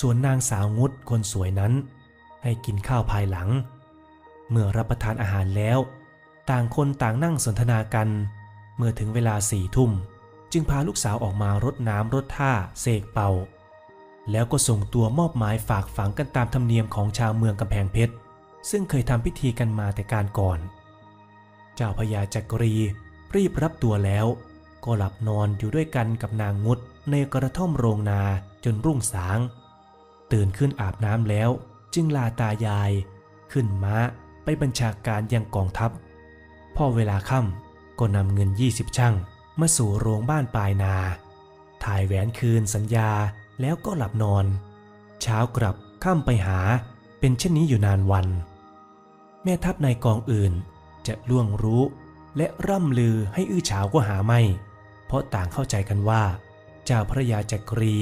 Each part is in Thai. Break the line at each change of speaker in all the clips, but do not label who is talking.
ส่วนนางสาวงุดคนสวยนั้น ให้กินข้าวภายหลัง เมื่อรับประทานอาหารแล้ว ต่างคนต่างนั่งสนทนากัน เมื่อถึงเวลาสี่ทุ่ม จึงพาลูกสาวออกมารดน้ำรดท่าเสกเป่า แล้วก็ส่งตัวมอบหมายฝากฝังกันตามธรรมเนียมของชาวเมืองกำแพงเพชร ซึ่งเคยทำพิธีกันมาแต่การก่อน เจ้าพญาจักรีรีบรับตัวแล้ว ก็หลับนอนอยู่ด้วยกันกับนางงุดในกระท่อมโรงนาจนรุ่งสาง ตื่นขึ้นอาบน้ำแล้ว จึงลาตายาย ขึ้นม้าไปบัญชาการยังกองทัพ พอเวลาค่ำก็นำเงิน 20 ช่างมาสู่โรงบ้านปลายนา ถ่ายแหวนคืนสัญญาแล้วก็หลับนอน เช้ากลับค่ำไปหาเป็นเช่นนี้อยู่นานวัน แม่ทัพในกองอื่นจะล่วงรู้และร่ำลือให้อื้อฉาวก็หาไม่ เพราะต่างเข้าใจกันว่า เจ้าพระยาจักรี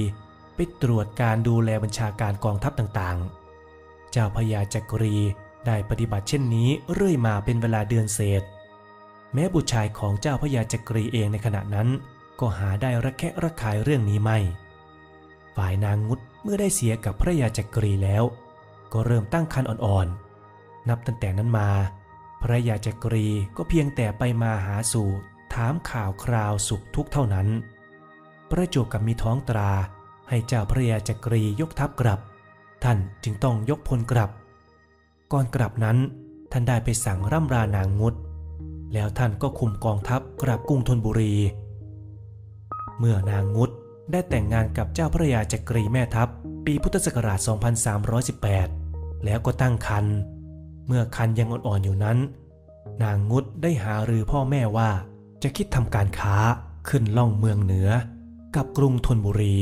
ไปตรวจการดูแลบัญชาการกองทัพต่างๆ เจ้าพระยาจักรีได้ปฏิบัติเช่นนี้เรื่อยมาเป็นเวลาเดือนเศษ แม้บุตรชายของเจ้าพระยาจักรีเองในขณะนั้น ก็หาได้ระแคะระคายเรื่องนี้ไม่ ฝ่ายนางงุดเมื่อได้เสียกับพระยาจักรีแล้ว ก็เริ่มตั้งครรภ์อ่อนๆ นับตั้งแต่นั้นมา พระยาจักรีก็เพียงแต่ไปมาหาสู่ถามข่าวคราวสุขทุกข์เท่านั้น ประจวบกับมีท้องตรา ให้เจ้าพระยาจักรียกทัพกลับ ท่านจึงต้องยกพลกลับ ก่อนกลับนั้นท่านได้ไปสั่งร่ำรานางงุดแล้วท่านก็คุมกองทัพกลับกรุงธนบุรี เมื่อนางงุดได้แต่งงานกับเจ้าพระยาจักรีแม่ทัพ ปีพุทธศักราช 2318 แล้วก็ตั้งครรภ์เมื่อคันยังอ่อนๆอยู่นั้น นางงุดได้หารือพ่อแม่ว่าจะคิดทำการค้าขึ้นล่องเมืองเหนือ กับกรุงธนบุรี